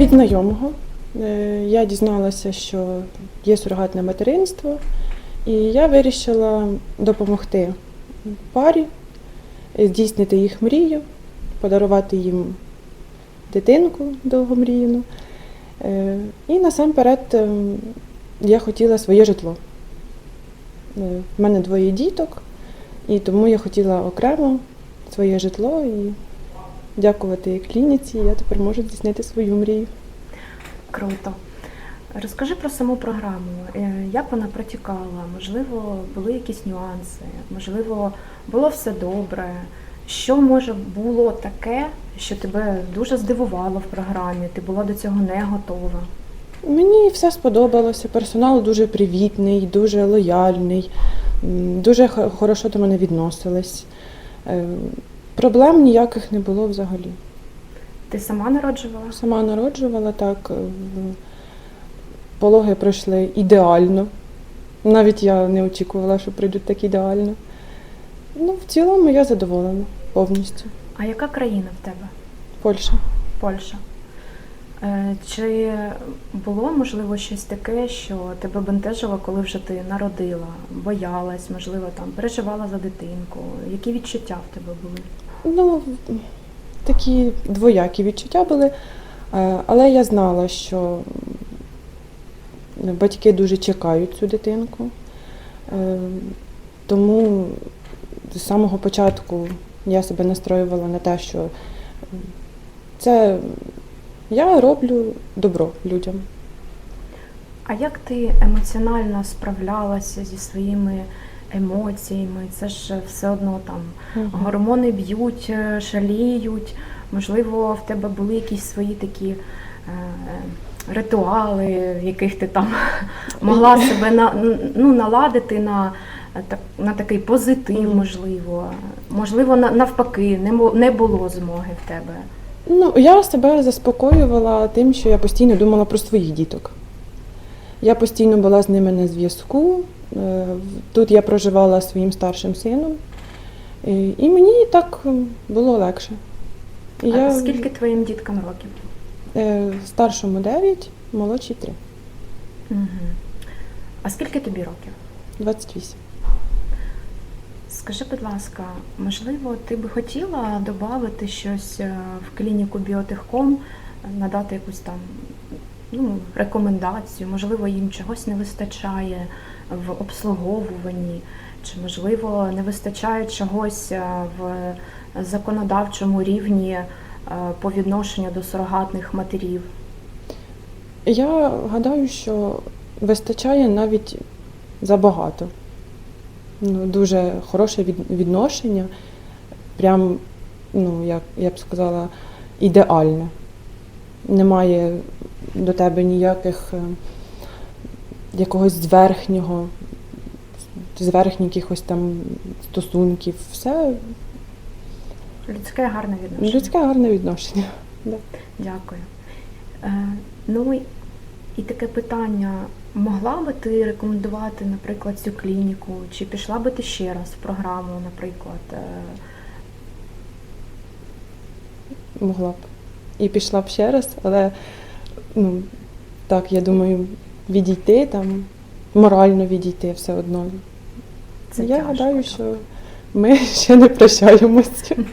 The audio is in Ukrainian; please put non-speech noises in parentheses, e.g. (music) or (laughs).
від знайомого. Е, Я дізналася, що є сурогатне материнство, і я вирішила допомогти парі здійснити їх мрію, подарувати їм дитинку довгомріяну. Е, І насамперед ем, я хотіла своє житло. Е, В мене двоє діток, і тому я хотіла окремо своє житло і дякувати клініці, я тепер можу здійснити свою мрію. Круто. Розкажи про саму програму. Е, Як вона протікала? Можливо, були якісь нюанси, можливо, було все добре. Що може було таке, що тебе дуже здивувало в програмі? Ти була до цього не готова? Мені все сподобалося. Персонал дуже привітний, дуже лояльний, дуже хорошо до мене відносились. Проблем ніяких не було взагалі. Ти сама народжувала? Сама народжувала так. е, Пологи пройшли ідеально. Навіть я не очікувала, що прийдуть так ідеально. Ну, в цілому я задоволена повністю. А яка країна в тебе? Польща. Польща. Е, Чи було можливо щось таке, що тебе бентежило, коли вже ти народила, боялась, можливо, там переживала за дитинку? Які відчуття в тебе були? Ну, такі двоякі відчуття були, Е, але я знала, що батьки дуже чекають цю дитинку. Е, Тому з самого початку я себе настроювала на те, що це я роблю добро людям. А як ти емоціонально справлялася зі своїми емоціями? Це ж все одно там гормони б'ють, е, шаліють. Можливо, в тебе були якісь свої такі е, ритуали, в яких ти там (laughs) могла себе на, ну, наладити на, на такий позитив, можливо. Можливо, навпаки, не, не було змоги в тебе. Ну, я себе заспокоювала тим, що я постійно думала про своїх діток. Я постійно була з ними на зв'язку. Е, Тут я проживала зі своїм старшим сином, і, мені так було легше. І А скільки твоїм діткам років? е, старшому 9, молодший 3, Угу. А скільки тобі років? 28. Скажи, будь ласка, можливо, ти би хотіла додати щось е, в клініку Біотехком, надати якусь там ну, рекомендацію, можливо, їм чогось не вистачає в обслуговуванні, чи можливо не вистачає чогось е, в законодавчому рівні е, по відношенню до сурогатних матерів. Я гадаю, що вистачає навіть забагато. Ну, дуже хороше відношення, прям, ну, як я б сказала, ідеальне. Немає до тебе ніяких е, якогось зверхнього, зверхніх якихось там стосунків. Все Людське гарне відношення. людське гарне відношення. Да. Дякую. Е, ну і- і таке питання: могла би ти рекомендувати, наприклад, цю клініку, чи пішла би ти ще раз в програму, наприклад? Е, Могла б. І пішла б ще раз, але ну, так, я думаю, відійти там, морально відійти все одно. Це я тяжко, гадаю, так. що ми (laughs) ще не прощаємося. (laughs)